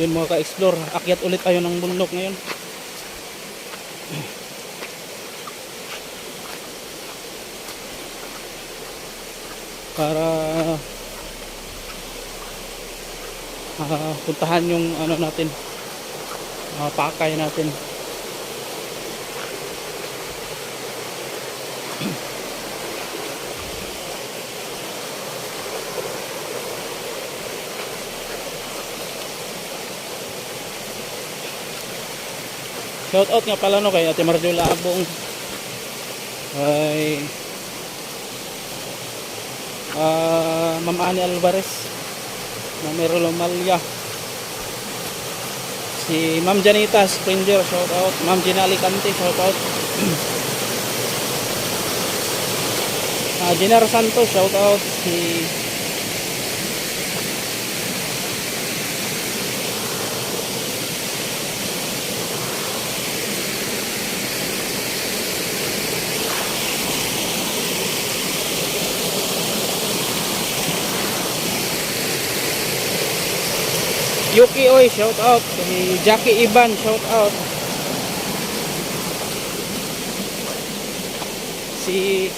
Yun mga ka-explore. Akyat ulit tayo ng bundok ngayon. Para ah, puntahan yung ano natin mga pakay natin Shout out nga pala no kay Ate Marjola Abong. Ay ah Ma'am Ani Alvarez. Ma'am Merlo Malya. Si Ma'am Janita Springer, shout out. Ma'am Gina Alicante, shout out. Ah, Ginar Santos, shout out. Si Yuki Oy, shout out. Si Jackie Iban, shout out. Si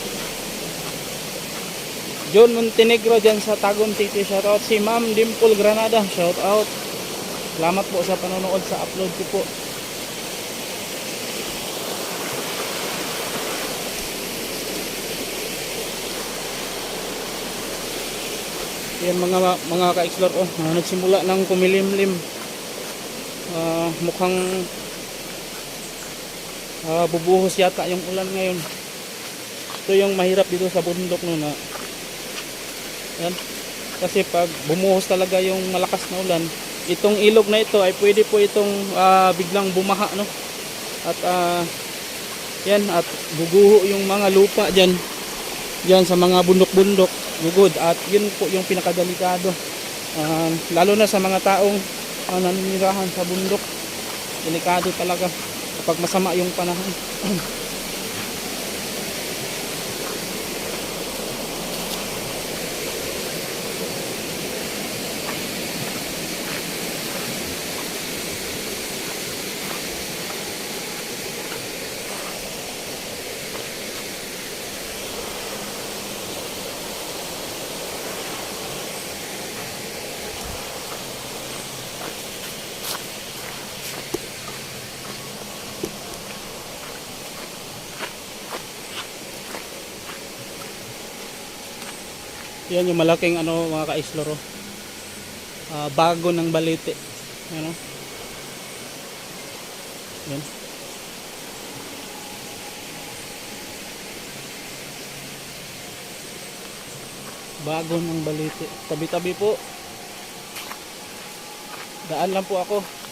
John Montenegro dyan sa Tagum City, shout out. Si Ma'am Dimple Granada, shout out. Salamat po sa panonood sa upload ko po. Yan mga mga ka-explore oh, ah, nagsimula ng kumilimlim. Ah, mukhang ah, bubuhos yata yung ulan ngayon. Ito yung mahirap dito sa bundok no na. Yan. Kasi pag bumuhos talaga yung malakas na ulan, itong ilog na ito ay pwede po itong ah, biglang bumaha no. At ah, yan at guguho yung mga lupa diyan diyan sa mga bundok-bundok gugod at yun po yung pinakadelikado. Ah, lalo na sa mga taong uh, naninirahan sa bundok. Delikado talaga kapag masama yung panahon yan yung malaking ano mga ka-isloro. Ah, bago ng balite. Ano yan. Bago ng balite. Tabi tabi po. Daan lang po ako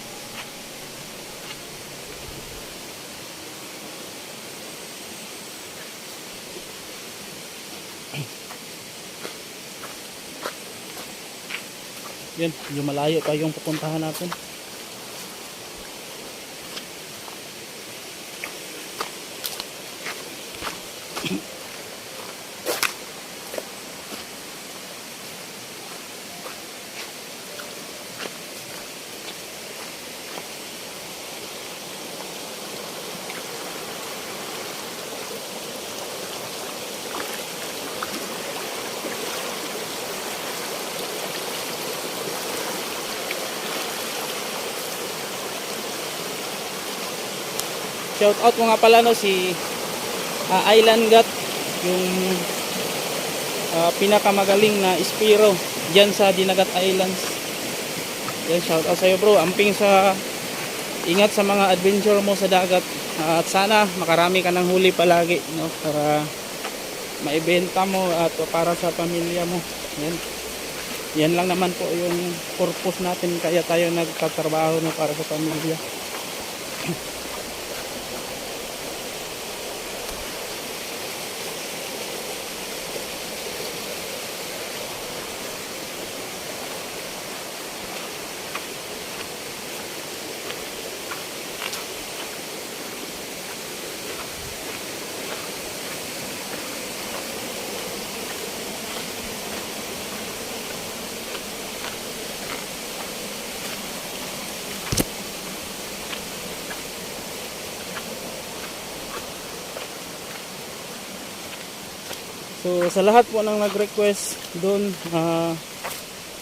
Yan, yung malayo pa yung pupuntahan natin. Shout out mo nga pala no si ah, Island Gat yung ah, pinakamagaling na Spiro diyan sa Dinagat Islands. Yan shout out sa iyo bro. Amping sa ingat sa mga adventure mo sa dagat at sana makarami ka ng huli palagi no para maibenta mo at para sa pamilya mo. Yan. Yan lang naman po yung purpose natin kaya tayo nagtatrabaho no para sa pamilya. So sa lahat po ng nag-request doon ah,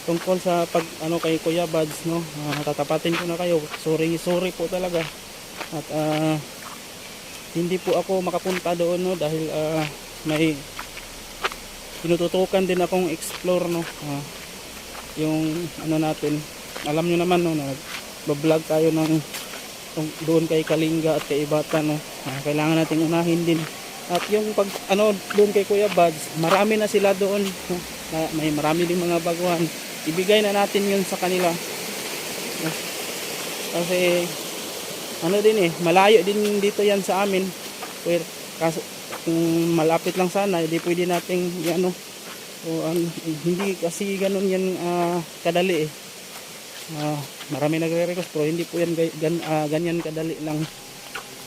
tungkol sa pag ano kay Kuya Buds no, ah, tatapatin ko na kayo. Sorry, sorry po talaga. At ah, hindi po ako makapunta doon no dahil ah, may tinututukan din akong explore no. Ah, yung ano natin, alam nyo naman no, nag-vlog tayo ng doon kay Kalinga at kay Ibata no. Ah, kailangan nating unahin din at yung pag ano doon kay Kuya Buds, marami na sila doon. Na, may marami ding mga baguhan. Ibigay na natin yun sa kanila. Kasi ano din eh, malayo din dito yan sa amin. Pero kaso kung malapit lang sana, hindi pwede nating ano o eh, hindi kasi ganun yan ah, kadali eh. Ah, marami nagre-request pero hindi po yan gan, ah, ganyan kadali lang.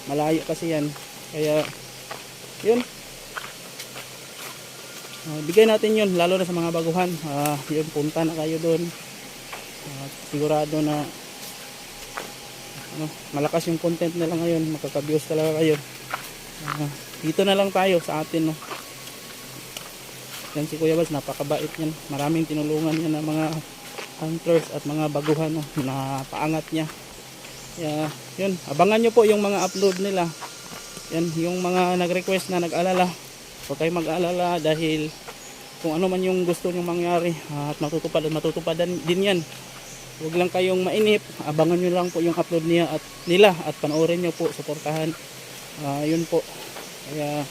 Malayo kasi yan. Kaya yun. Ah, bigay natin yun lalo na sa mga baguhan. Ah, yun punta na kayo doon Ah, sigurado na ano, malakas yung content nila ngayon makaka-views talaga kayo. Ah, dito na lang tayo sa atin no. Yan si Kuya Bas napakabait yan maraming tinulungan niya ng mga hunters at mga baguhan no, na paangat niya. Kaya yun abangan nyo po yung mga upload nila yan yung mga nag-request na nag-alala huwag kayo mag-alala dahil kung ano man yung gusto nyo mangyari ah, at matutupad at matutupadan din yan. Huwag lang kayong mainip abangan nyo lang po yung upload niya at nila at panoorin nyo po suportahan. Ah, yun po. Kaya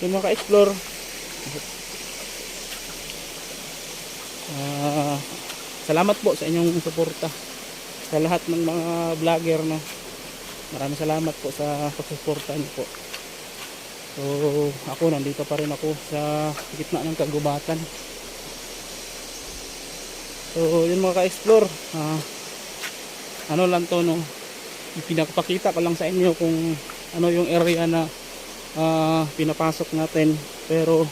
yung mga ka-explore ah, salamat po sa inyong suporta sa lahat ng mga vlogger no maraming salamat po sa pagsuporta niyo po. So ako nandito pa rin ako sa gitna ng kagubatan. So yun mga ka-explore ah, ano lang to no? Pinapakita ko lang sa inyo kung ano yung area na ah, pinapasok natin. Pero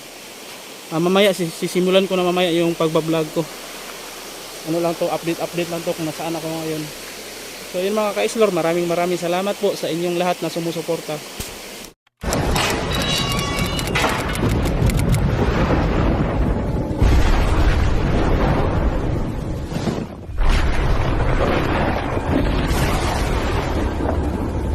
ah, mamaya sis- sisimulan ko na mamaya yung pagbablog ko. Ano lang to update update lang to kung nasaan ako ngayon so yun mga ka-explore maraming maraming salamat po sa inyong lahat na sumusuporta